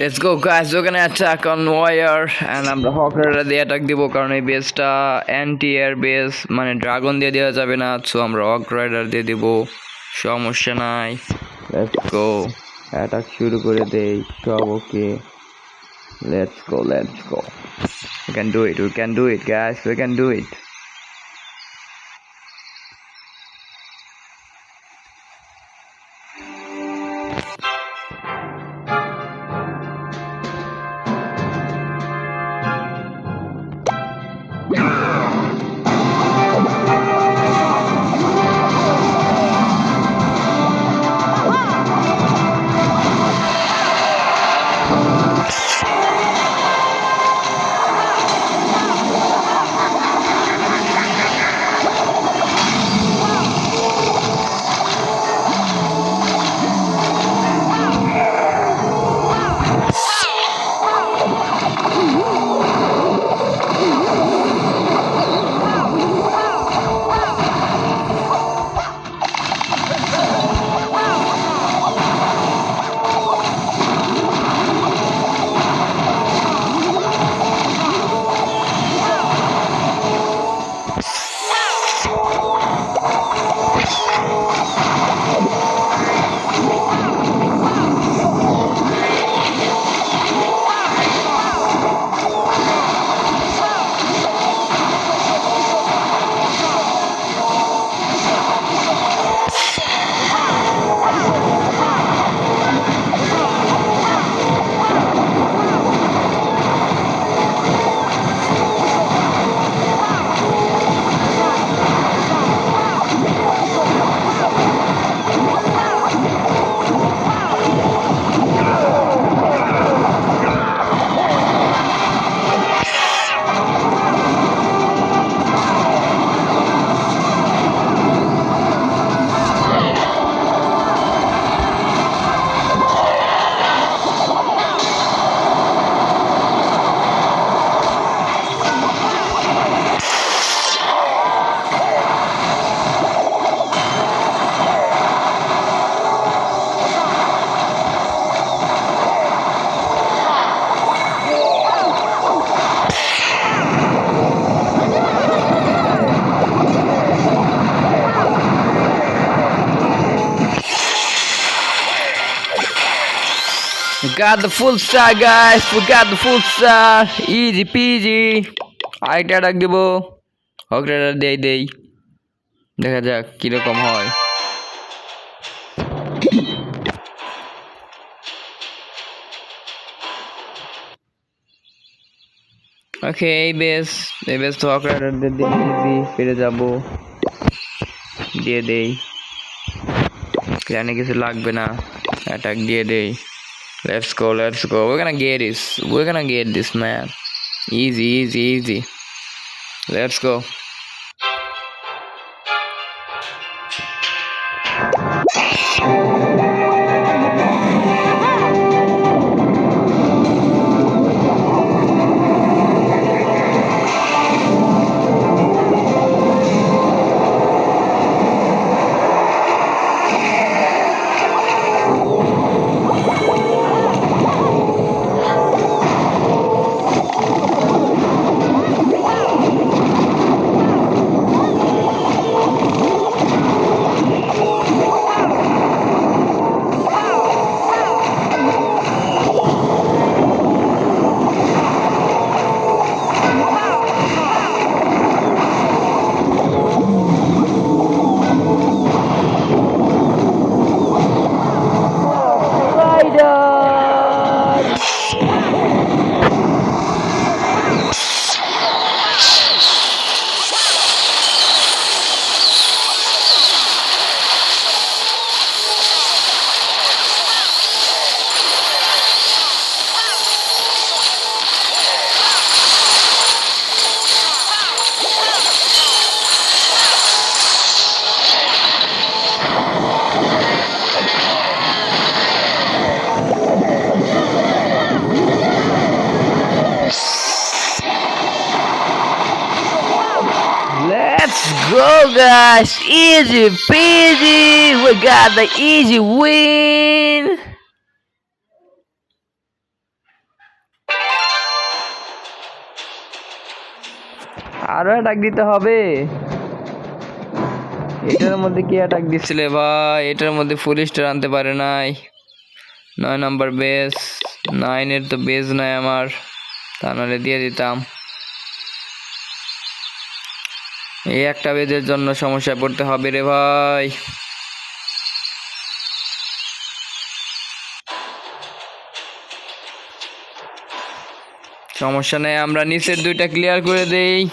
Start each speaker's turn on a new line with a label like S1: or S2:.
S1: Let's go guys ওখানে attack on war and আমরা হকাররা দিয়ে অ্যাটাক দিব কারণ এই বেসটা অ্যান্টি এয়ার বেস মানে ড্রাগন দিয়ে দেওয়া যাবে না সো আমরা হক রাইডার দিয়ে দিব সমস্যা নাই লেটস গো অ্যাটাক শুরু করে দেই সব okay let's go let's go We can do it. We can do it, guys. We can do it. Got the full star, guys. We got the full star. Easy peasy. আরেকটা ডাক দেব হকরাডার দেই দেই দেখা যাক কীরকম হয়। ওকে এই বেস এই বেস তো হকরাডার দিয়ে ইজি ফিরে যাব। দিয়ে দেই জানি কিছু লাগবে না। অ্যাটাক দিয়ে দেই Let's go, let's go. We're gonna get this. We're gonna get this, man. Easy, easy, easy. Let's go. gosh, easy peasy. We got the easy win. আরও অ্যাটাক দিতে হবে। এটার মধ্যে কি অ্যাটাক দিচ্ছিলে ভাই এটার মধ্যে ফুল স্টার আনতে পারে নাই। নয় নাম্বার বেস নাইনের তো বেস নাই আমার। তা নাহলে দিয়ে দিতাম। এই একটা বেজের জন্য সমস্যা পড়তে হবে রে ভাই। সমস্যা নেই, আমরা নিচের দুইটা ক্লিয়ার করে দেই।